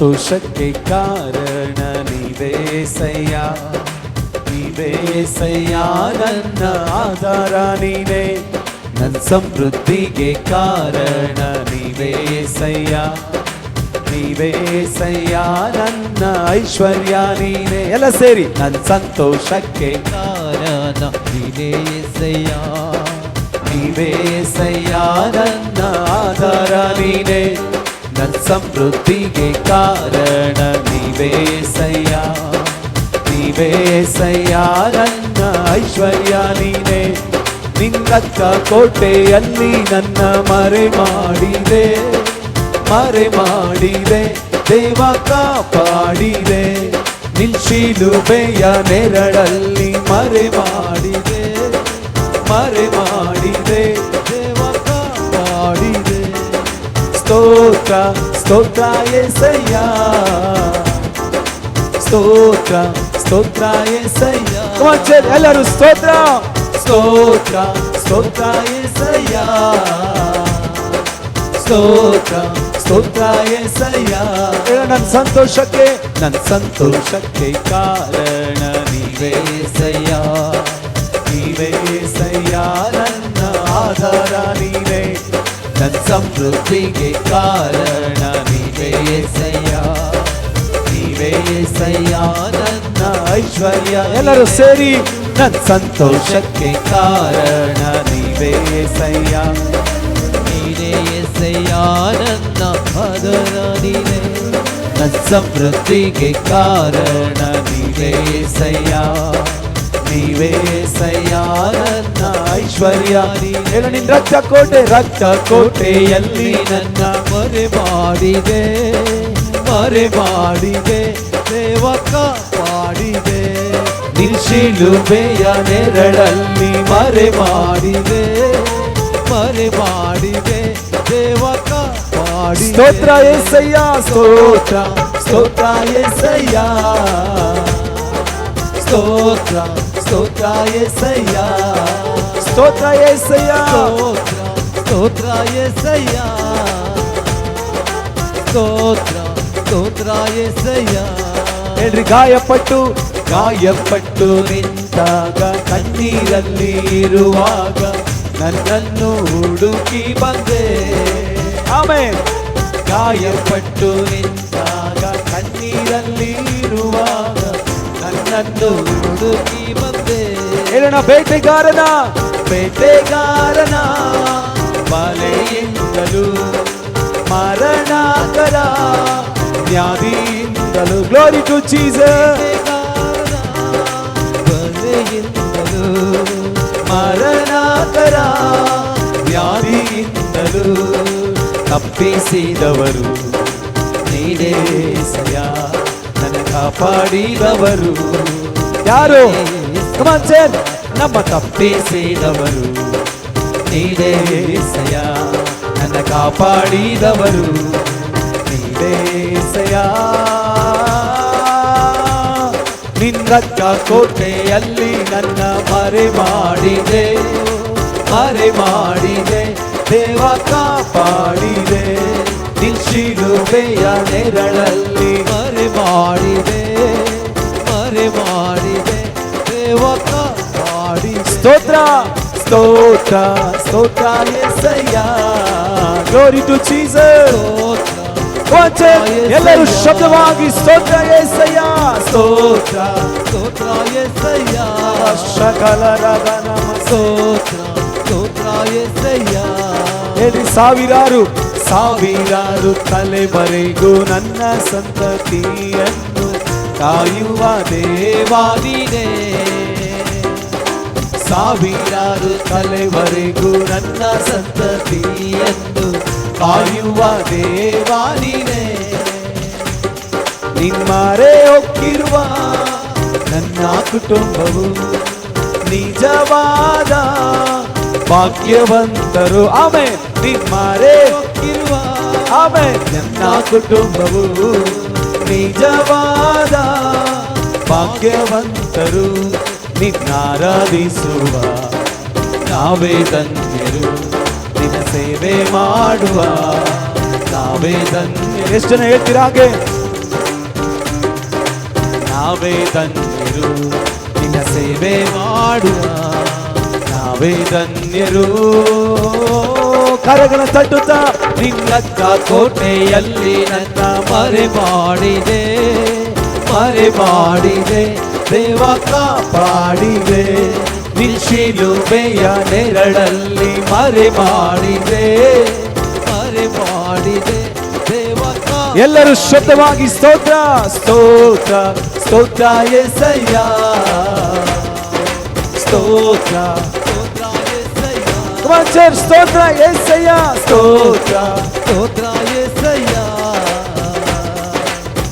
ಸಂತೋಷಕ್ಕೆ ಕಾರಣ ನೀವೇಸಯ್ಯ ನೀವೇಸಯ್ಯ ನನ್ನ ಆಧಾರ ನೀನೇ ನನ್ನ ಸಮೃದ್ಧಿಗೆ ಕಾರಣ ನೀವೇಸಯ್ಯ ನೀವೇಸಯ್ಯ ನನ್ನ ಐಶ್ವರ್ಯ ನೀನೇ ಎಲ್ಲ ಸೇರಿ ನನ್ನ ಸಂತೋಷಕ್ಕೆ ಕಾರಣ ನೀನೇ ಎಸಯ್ಯ ನೀವೇಸಯ್ಯ ನನ್ನ ಆಧಾರ ನೀನೇ ನನ್ನ ಸಮೃದ್ಧಿಗೆ ಕಾರಣ ನೀವೇಸಯ್ಯ ನೀವೇಸಯ್ಯ ನನ್ನ ಐಶ್ವರ್ಯ ನೀನೇ. ನಿನ್ನಕ್ಕ ಕೋಟೆಯಲ್ಲಿ ನನ್ನ ಮರೆ ಮಾಡಿದೆ. ಮರೆ ಮಾಡಿದೆ, ದೇವ ಕಾಪಾಡಿದೆ. ನಿಲ್ಶಿಲುಬೆಯ ನೆರಳಲ್ಲಿ ಮರೆ ಮಾಡಿದೆ. ಮರೆ ಮಾಡಿದೆ. ಸ್ತೋತ್ರ ಸ್ತೋತ್ರ ಎಸಯ್ಯ ಸ್ತೋತ್ರ ಸ್ತೋತ್ರ ಎಸಯ್ಯ Come on, church, ಎಲ್ಲರೂ ಸ್ತೋತ್ರ ಸ್ತೋತ್ರ ಸ್ತೋತ್ರ ಎಸಯ್ಯ ಸ್ತೋತ್ರ ಸ್ತೋತ್ರ ಎಸಯ್ಯ ಹೇಳು ನನ್ನ ಸಂತೋಷಕ್ಕೆ ನನ್ನ ಸಂತೋಷಕ್ಕೆ ಕಾರಣ ನೀವೇ ಎಸಯ್ಯ ಸಮೃದ್ಧಿಗೆ ಕಾರಣ ನೀವೇ ಎಸಯ್ಯ ನೀವೇಸಯ್ಯ ನನ್ನ ಐಶ್ವರ್ಯ ಎಲ್ಲರೂ ಸೇರಿ ನನ್ನ ಸಂತೋಷಕ್ಕೆ ಕಾರಣ ನೀವೇಸಯ್ಯ ನೀನೇ ಎಸಯ್ಯ ನನ್ನ ಆದರ ನೀನೇ ನನ್ನ ಸಮೃದ್ಧಿಗೆ ಕಾರಣ ನೀವೇಸಯ್ಯ ನೀವೇಸಯ್ಯ ನನ್ನ ಐಶ್ವರ್ಯ ಎಲ್ಲ ನಿನ್ನ ರಕ್ತ ಕೋಟೆ ರಕ್ತ ಕೋಟೆಯಲ್ಲಿ ನನ್ನ ಮರೆ ಮಾಡಿದೆ ಮರೆ ಮಾಡಿದೆ ದೇವಕ ಮಾಡಿದೆ. ನಿಶಿಲುಬೆಯ ನೆರಳಲ್ಲಿ ಮರೆ ಮಾಡಿದೆ ಮರೆ ಮಾಡಿದೆ ದೇವಕ ಮಾಡಿ ಸ್ತೋತ್ರ ಎಸಯ್ಯ ಸ್ತೋತ್ರ ಸ್ತೋತ್ರ ಎಸಯ್ಯ ಸ್ತೋತ್ರ ಸ್ತೋತ್ರ ಎಸಯ್ಯ ಸ್ತೋತ್ರ ಎಸಯ್ಯ ಸ್ತೋತ್ರ ಏಸಯ್ಯ. ಸ್ತೋತ್ರ ಸ್ತೋತ್ರ ಎಸಯ್ಯ ಹೇಳ್ರಿ ಗಾಯಪಟ್ಟು. ಗಾಯಪಟ್ಟು ನಿಂತಾಗ ಕಣ್ಣೀರಲ್ಲಿ ಇರುವಾಗ ನನ್ನನ್ನು ಹುಡುಕಿ ಬಂದೆ. ಆಮೇಲೆ ಗಾಯಪಟ್ಟು ನಿಂತಾಗ ಕಣ್ಣೀರಲ್ಲಿ ಇರುವಾಗ ನನ್ನನ್ನು ಹುಡುಕಿ ಬಂದೆ. ಹೇಳೋಣ ಬೇಟೆಗಾರನ. ಬೇಟೆಗಾರನ ಬಲೆಯಿಂದಲೂ ಮರಣಕರ ವ್ಯಾಧಿಯಿಂದಲೂ ಗ್ಲೋರಿ ಟು ಜೀಸಸ್ ಬಲೆಯಿಂದಲೂ ಮರಣಕರ ವ್ಯಾಧಿಯಿಂದಲೂ ತಪ್ಪಿಸಿದವರು ನೀನೇ ಸಯ ನನ್ನ ಕಾಪಾಡಿದವರು ಯಾರು Come on, sir. ನಮ್ಮ ತಪ್ಪಿಸಿದವರು. ನೀನೇ ಸಯ, ನನ್ನ ಕಾಪಾಡಿದವರು. ನೀನೇ ಸಯ. ಕೋಟೆಯಲ್ಲಿ ನನ್ನ ಮರೆ ಮಾಡಿದೆ ಮರೆ ಮಾಡಿದೆ, ದೇವ ಕಾಪಾಡಿದೆ. ನಿಲ್ಶಿಲುಬೆಯ ನೆರಳಲ್ಲಿ ಮರೆ ಮಾಡಿದೆ. ಕಾಪಾಡಿದೆ ಸ್ತೋತ್ರ ಸ್ತೋತ್ರ ಸ್ತೋತ್ರ ಎಸಯ್ಯ ಗ್ಲೋರಿ ಟು ಜೀಸಸ್ ಸ್ತೋತ್ರ ಎಲ್ಲರೂ ಶಬ್ದವಾಗಿ ಸ್ತೋತ್ರ ಎಸಯ್ಯ ಸ್ತೋತ್ರ ಸ್ತೋತ್ರ ಎಸಯ್ಯ ಸಕಲ ನಮ ಸ್ತೋತ್ರ ಸ್ತೋತ್ರ ಎಸಯ್ಯ ಹೇಳಿ ಸಾವಿರಾರು ಸಾವಿರಾರು ತಲೆವರೆಗೂ ನನ್ನ ಸಂತತಿಯನ್ನು ಕಾಯುವ ದೇವಾದಿನೇ ಸಾವಿರಾರು ತಲೆವರೆಗೂ ನನ್ನ ಸಂತತಿಯನ್ನು ಕಾಯುವ ದೇವಾದಿನೇ ನಿಮ್ಮರೆ ಒಕ್ಕಿರುವ ನನ್ನ ಕುಟುಂಬವು ನಿಜವಾದ ಭಾಗ್ಯವಂತರು. ಆಮೆ ನಿಮ್ಮರೆ ಒಕ್ಕಿರುವ ಆಮೆ ನನ್ನ ಕುಟುಂಬವು ನಿಜವಾದ ಭಾಗ್ಯವಂತರು. ನಿನ್ನಾರಾಧಿಸುವ ನಾವೇ ತಂದಿರು ನಿನ್ನ ಸೇವೆ ಮಾಡುವ. ನಾವೇ ಧನ್ಯರು. ಎಷ್ಟು ಜನ ಹೇಳ್ತೀರಾ ಹಾಗೆ? ನಾವೇ ತಂದಿರು ನಿನ್ನ ಸೇವೆ ಮಾಡುವ. ನಾವೇ ತಂದಿರು ಕರಗಳ ತಟ್ಟುತ್ತ, ನಿನ್ನತ್ತ ಕೋಟೆಯಲ್ಲಿ ನನ್ನ ಮರೆ ಮಾಡಿದೆ ಮರೆ ಮಾಡಿದೆ. ದೇವಕ ಪಾಡಿದೆ ನಿಲ್ಶಿಲುಬೆಯ ನೆರಳಲ್ಲಿ ಮರೆ ಮಾಡಿದೆ ಮರೆ ಮಾಡಿದೆ ದೇವಕ ಎಲ್ಲರೂ ಶಬ್ದವಾಗಿ ಸ್ತೋತ್ರ ಸ್ತೋತ್ರ ಸ್ತೋತ್ರ ಎಸಯ್ಯ ಸ್ತೋತ್ರ ಸ್ತೋತ್ರ ಸ್ತೋತ್ರ ಎಸಯ್ಯ ಸ್ತೋತ್ರ ಸ್ತೋತ್ರ ಎಸಯ್ಯ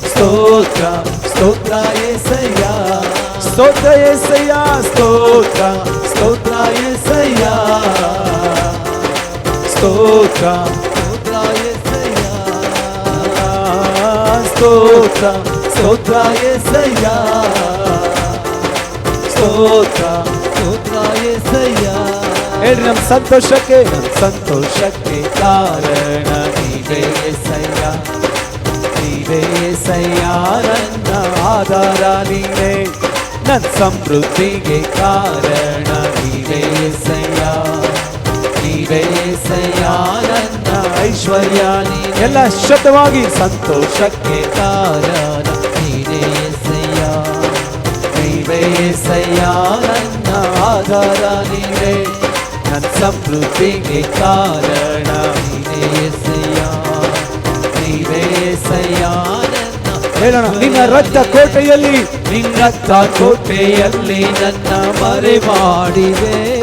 ಸ್ತೋತ್ರ ಸ್ತೋತ್ರ ಎಸಯ್ಯ ಸ್ತೋತ್ರ ಎಸಯ್ಯ ಸ್ತೋತ್ರ ಸ್ತೋತ್ರ ಎಸಯ್ಯ ಸ್ತೋತ್ರ స్తోత్ర యేసయ్యా ಸ್ತೋತ್ರ ಸ್ತೋತ್ರ ಎಸಯ್ಯ ಸ್ತೋತ್ರ స్తోత్ర యేసయ్యా ಹೇಳ್ರಿ ನಮ್ ಸಂತೋಷಕ್ಕೆ ನಮ್ ಸಂತೋಷಕ್ಕೆ ಕಾರಣ ನೀವೇ ಎಸಯ್ಯ ನೀವೇ ಎಸಯ್ಯ ನನ್ನ ಆಧಾರ ನೀವೇ ನನ್ನ ಸಮೃದ್ಧಿಗೆ ಕಾರಣ ನೀವೇ ಸಯ್ಯ ನೀವೇ ಸಯ್ಯ ನನ್ನ ಐಶ್ವರ್ಯ ನೀನೆಲ್ಲ ಶಬ್ದವಾಗಿ ಸಂತೋಷಕ್ಕೆ ಕಾರಣ ನೀನೇ ಸಯ್ಯ ನೀವೇ ಸಯ್ಯ ನನ್ನ ಆಧಾರ ನೀವೇ ನನ್ನ ಸಮೃದ್ಧಿಗೆ ಕಾರಣ. ಹೇಳೋಣ. ನಿನ್ನ ರಕ್ತ ಕೋಟೆಯಲ್ಲಿ ನಿನ್ನ ರಕ್ತ ಕೋಟೆಯಲ್ಲಿ ನನ್ನ ಮರೆ ಮಾಡಿದೆ.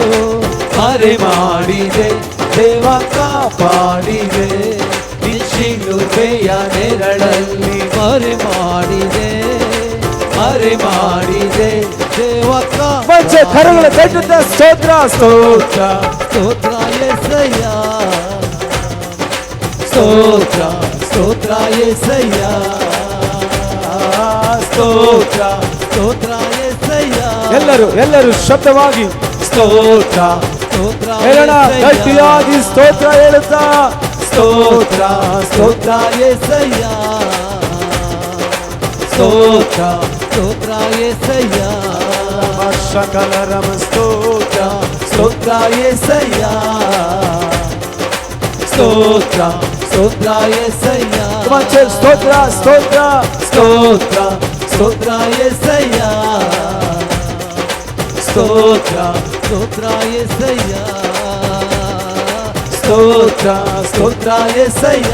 ಮರೆ ಮಾಡಿದೆ. ದೇವ ಕಾಪಾಡಿದೆ. ನಿಶಿಲುಬೆಯ ನೆರಳಲ್ಲಿ ಮರೆ ಮಾಡಿದೆ. ಮರೆ ಮಾಡಿದೆ. ದೇವ ಕಾಪಾಡ ಸ್ತೋತ್ರ ಸ್ತೋತ್ರ. ಸ್ತೋತ್ರ ಎಸಯ್ಯ. ಸ್ತೋತ್ರ ಸ್ತೋತ್ರ ಎಸಯ್ಯ. ಸ್ತೋತ್ರ ಸ್ತೋತ್ರ ಎಲ್ಲರೂ ಎಲ್ಲರೂ ಶಬ್ದವಾಗಿ ಸ್ತೋತ್ರ ಸ್ತೋತ್ರ ಹೇಳೋಣ ಗಟ್ಟಿಯಾಗಿ ಸ್ತೋತ್ರ ಹೇಳುತ್ತಾ ಸ್ತೋತ್ರ ಸ್ತೋತ್ರ ಎಸಯ್ಯ ಸ್ತೋತ್ರ ಸ್ತೋತ್ರ ಎಸಯ್ಯ ಸಕಲ ರಮ ಸ್ತೋತ್ರ ಸ್ತೋತ್ರ ಎಸಯ್ಯ ಸ್ತೋತ್ರ ಸ್ತೋತ್ರ ಎಸಯ್ಯ ಸ್ತೋತ್ರ ಸ್ತೋತ್ರ ಸ್ತೋತ್ರ ಸ್ತೋತ್ರ ಎಸಯ್ಯ ಸ್ತೋತ್ರ స్తోత్ర యేసయ్యా ಸ್ತೋತ್ರ ಸ್ತೋತ್ರ ಎಸಯ್ಯ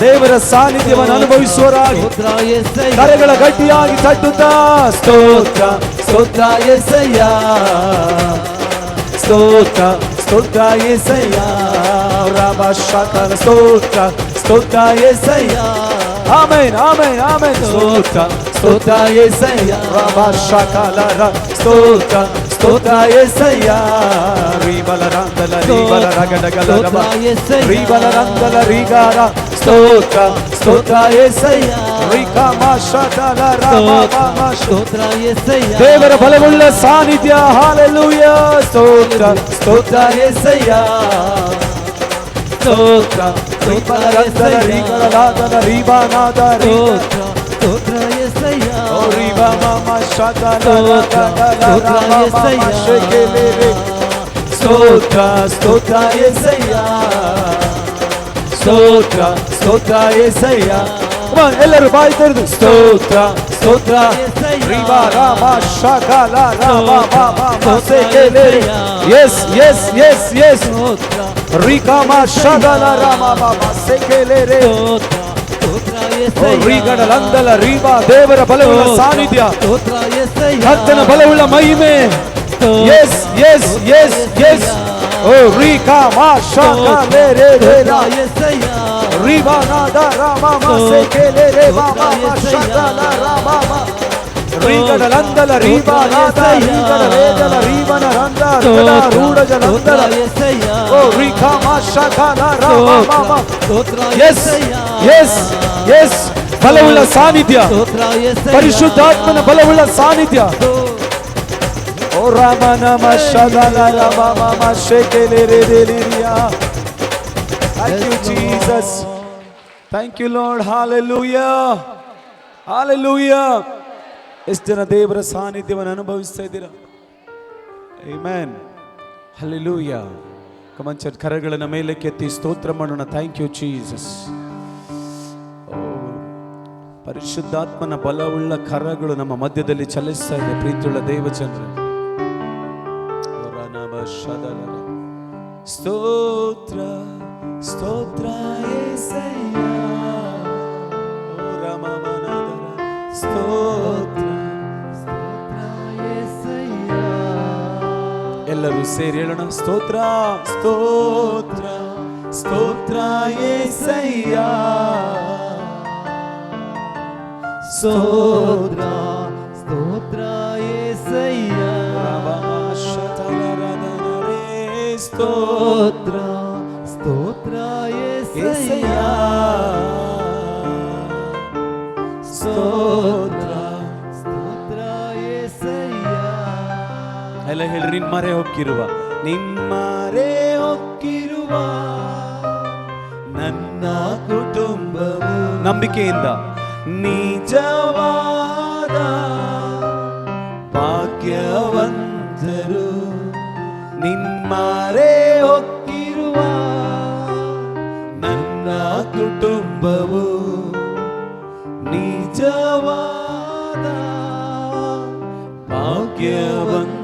ದೇವರ ಸಾನ್ನಿಧ್ಯವನ್ನು ಅನುಭವಿಸುವರಾಗಿ స్తోత్ర యేసయ్యా ಕರೆಗಳ ಗಟ್ಟಿಯಾಗಿ ತಟ್ಟುತ್ತಾ ಸ್ತೋತ್ರ ಸ್ತೋತ್ರ ಎಸಯ್ಯ ಸ್ತೋತ್ರ ಸ್ತೋತ್ರ ಎಸಯ್ಯ ರಾಮ ಶಾಕನ ಸ್ತೋತ್ರ ಸ್ತೋತ್ರ ಎಸಯ್ಯ ఆమెన్ ఆమెన్ ఆమెన్ స్తోత్ర స్తోత్ర యేసయ్యా రబషకలర స్తోత్ర స్తోత్ర యేసయ్యా రీబల రందల రీబల రగడగల రబ రీబల రందల రీగార స్తోత్ర స్తోత్ర యేసయ్యా రికమషదల రబమ స్తోత్ర యేసయ్యా దేవర బలముள்ள సాన్నిధ్య హల్లెలూయా స్తోత్ర స్తోత్ర యేసయ్యా స్తోత్ర స్తోత్ర ರಗಡಗಲ ಮಮ యేసయ్యా ಶಕೆಲೆರೆ. ಸ್ತೋತ್ರ ಸ್ತೋತ್ರ ಎಸಯ್ಯ ಸ್ತೋತ್ರ ಸ್ತೋತ್ರ ಎಸಯ್ಯ Come on, ಎಲ್ಲರೂ ಬಾಯಿ ತೆರೆದು ಸ್ತೋತ್ರ ಸ್ತೋತ್ರ ರಿವ ರಾಮ ಶಕಲ ರಾಮ ಮಮ ಸೆಕೆಲೆರೆ. ಎಸ್ ಎಸ್ ಎಸ್ ಎಸ್ స్తోత్ర ರಿಕಮ ಶಗಲ ರಾಮ ಮಮ ಸೆಕೆಲೆರೆ. స్తోత్ర స్తోత్ర ಓ, యేసయ్యా ರೀಗಡಲಂದಲ ರೀವ ದೇವರ ಬಲವುಳ್ಳ ಸಾನ್ನಿಧ್ಯ స్తోత్ర యేసయ్యా ಕರ್ತನ ಬಲವುಳ್ಳ ಮಹಿಮೆ ಎಸ್ ಎಸ್ ಎಸ್ ಎಸ್ ಓ ರೀಕಾ ಮಾ ಶಾಕಾ ಲೇ ರೇ ರೇ ರಾ యేసయ్యಾ ರೀವಾ ನಾದ ರಾಮ ಮಾ ಸೆ ಕೆ ಲೇ ರೇ ಮಾ ಮಾ ಮಾ ಶಾಕಾ ಲಾ ರಾಮ ಮಾ రీగడలందల రీబానాద రీగడలేదల రీమన రంద రూఢజలందల ఓ రీఖామా శఖాన రామ ఎస్ ఎస్ ఎస్ బలవుల సాన్నిధ్య పరిశుద్ధాత్మన బలవుల సాన్నిధ్య ఓ రామ నమ శదల రమ మమ శేకెలే రే రే Riya thank you Jesus thank you Lord hallelujah hallelujah ಎಷ್ಟು ಜನ ದೇವರ ಸಾನ್ನಿಧ್ಯವನ್ನು ಅನುಭವಿಸ್ತಾ ಇದ್ದೀರಾ? ಮ್ಯಾನ್. ಕಮನ್ ಕಮಂಚ ಕರಗಳನ್ನ ಮೇಲೆ ಕೆತ್ತಿ ಸ್ತೋತ್ರ ಮಾಡೋಣ. ಥ್ಯಾಂಕ್ ಯು ಚೀಸಸ್ ಪರಿಶುದ್ಧಾತ್ಮನ ಬಲವುಳ್ಳ ಕರಗಳು ನಮ್ಮ ಮಧ್ಯದಲ್ಲಿ ಚಲಿಸ್ತಾ ಇದೆ, ಪ್ರೀತಿಯುಳ್ಳ ದೇವಚಂದ್ರ ಸ್ತೋತ್ರ ಸ್ತೋತ್ರ ಎಲ್ಲರೂ ಸೇರಿ ಹೇಳೋಣ ಸ್ತೋತ್ರ ಸ್ತೋತ್ರ ಸ್ತೋತ್ರ ಏಸಯ್ಯ ಸ್ತೋತ್ರ ಸ್ತೋತ್ರ ಏಸಯ್ಯ ಸ್ತೋತ್ರ ನಿಮ್ಮರೆ ಹೊಕ್ಕಿರುವ ನಿಮ್ಮರೆ ಹೊಕ್ಕಿರುವ ನನ್ನ ಕುಟುಂಬವು ನಂಬಿಕೆಯಿಂದ ನಿಜವಾದ ಭಾಗ್ಯವಂತರು ನಿಮ್ಮರೆ ಹೊಕ್ಕಿರುವ ನನ್ನ ಕುಟುಂಬವು ನಿಜವಾದ ಭಾಗ್ಯವಂತರು.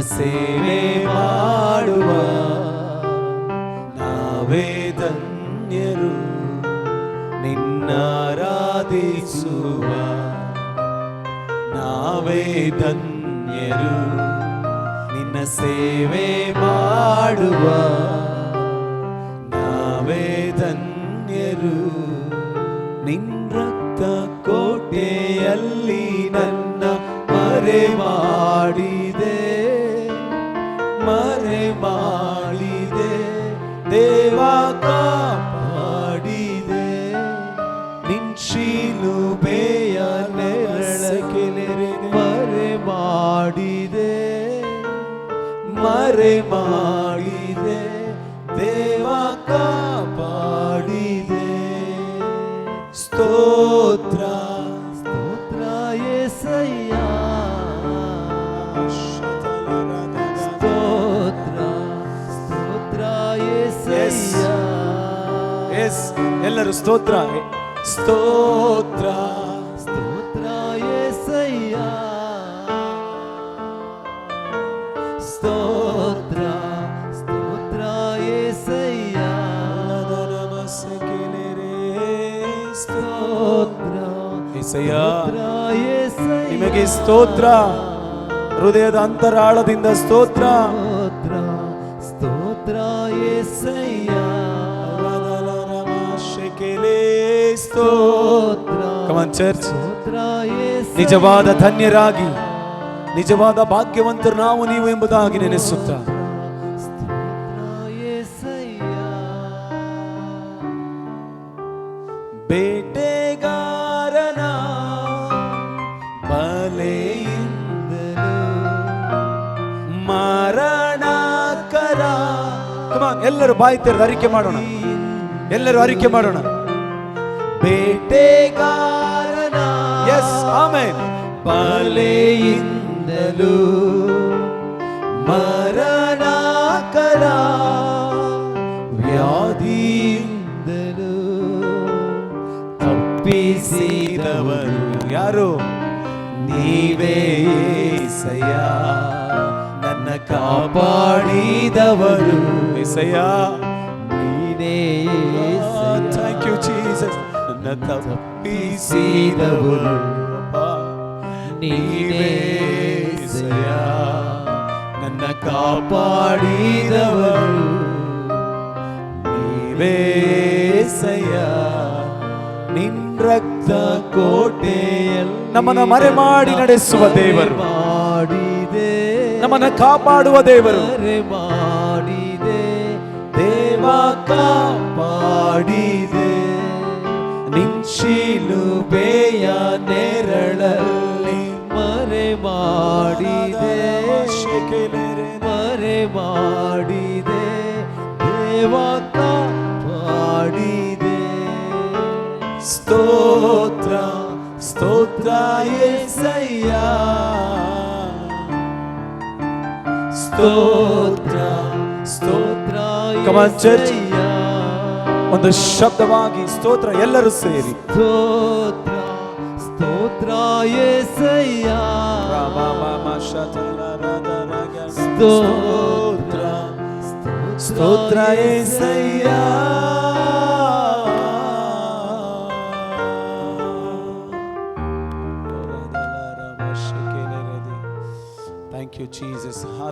ಸೇವೆ ಮಾಡುವ ನಾವೇ ಧನ್ಯರು. ನಿನ್ನ ಆರಾಧಿಸುವ ನಾವೇ ಧನ್ಯರು. ನಿನ್ನ ಸೇವೆ ಮಾಡುವ ನಾವೇ ಧನ್ಯರು. ನಿನ್ನ ಕೋಟೆಯಲ್ಲಿ ನನ್ನ ಮರೆ ಮಾಡಿದೆ. ಮರೆ ಮಾಡಿದೆ ದೇವ ಕಾಪಾಡಿದೆ. ನಿನ್ಶೀಲು ಬೇಯ ನೆರಳಕೆರೆ ಮರೆ ಮಾಡಿದೆ ಮರೆ ಮಾಡಿದೆ ದೇವ ಕಾಪಾಡಿದೆ. ಸ್ತೋತ್ರ ಸ್ತೋತ್ರ ಎಸಯ್ಯ ಎಲ್ಲರೂ ಸ್ತೋತ್ರ. ಸ್ತೋತ್ರ. ಸ್ತೋತ್ರ ಎಸಯ್ಯ ಸ್ತೋತ್ರ ಸ್ತೋತ್ರ ಎಸಯ್ಯ ಸ್ತೋತ್ರ ನಿಮಗೆ ಸ್ತೋತ್ರ. ಹೃದಯದ ಅಂತರಾಳದಿಂದ ಸ್ತೋತ್ರ. ಸ್ತೋತ್ರ ಸ್ತೋತ್ರ ಎಸಯ್ಯ ಕಮಾನ್ ಚರ್ಚ್ ನಿಜವಾದ ಧನ್ಯರಾಗಿ ನಿಜವಾದ ಭಾಗ್ಯವಂತರು ನಾವು ನೀವು ಎಂಬುದಾಗಿ ನೆನೆಸುತ್ತ. ಬೇಟೆಗಾರನ ಬಲೆಯಿಂದಲೂ ಮಾರಣಕರ ಕಮಾನ್ ಎಲ್ಲರೂ ಬಾಯ್ತಿರೋದು ಅರಿಕೆ ಮಾಡೋಣ. ಎಲ್ಲರೂ ಅರಿಕೆ ಮಾಡೋಣ. ಬೇಟೆಗಾರನ ಎಸ್ ಆಮೇಲೆ ಬಲೆಯಿಂದಲೂ ಮರಣಕರ ವ್ಯಾಧಿಯಿಂದಲೂ ತಪ್ಪಿಸಿದವರು ಯಾರು? ನೀವೇ ಸಯ ನನ್ನ ಕಾಪಾಡಿದವರು ಏಸಯ್ಯ. ನನ್ನ ತಪ್ಪಿಸಿದವರು ನೀವೇ ಏಸಯ್ಯ ನನ್ನ ಕಾಪಾಡಿದವರು ನೀವೇ ಏಸಯ್ಯ ನಿನ್ ರಕ್ತ ಕೋಟೆಯಲ್ಲಿ ನಮ್ಮನ್ನ ಮರೆ ಮಾಡಿ ನಡೆಸುವ ದೇವರು ಮಾಡಿದೆ ನಮ್ಮನ್ನ ಕಾಪಾಡುವ ದೇವರು ಮರೆ ಮಾಡಿದೆ ದೇವ ಕಾಪಾಡಿದೆ ನಿಂಶಿಲುಬೆಯ ನೆರಳಲ್ಲಿ ಮರೆ ಮಾಡಿದೆ ಶೆಕೆಲೆರೆ ಮರೆ ಮಾಡಿದೆ ದೇವಾ ಕಾಪಾಡಿದೆ ಸ್ತೋತ್ರ ಸ್ತೋತ್ರ ಏಸಯ್ಯ ಸ್ತೋತ್ರ ಸ್ತೋತ್ರ Come on, church. ಸ್ತೋತ್ರ ಒಂದು ಶಬ್ದವಾಗಿ ಸ್ತೋತ್ರ ಎಲ್ಲರೂ ಸೇರಿ. ಸ್ತೋತ್ರ ಸ್ತೋತ್ರ ಏಸಯ್ಯ. ಸ್ತೋತ್ರ ಸ್ತೋತ್ರ Yesayya. Thank you Jesus Hallelujah.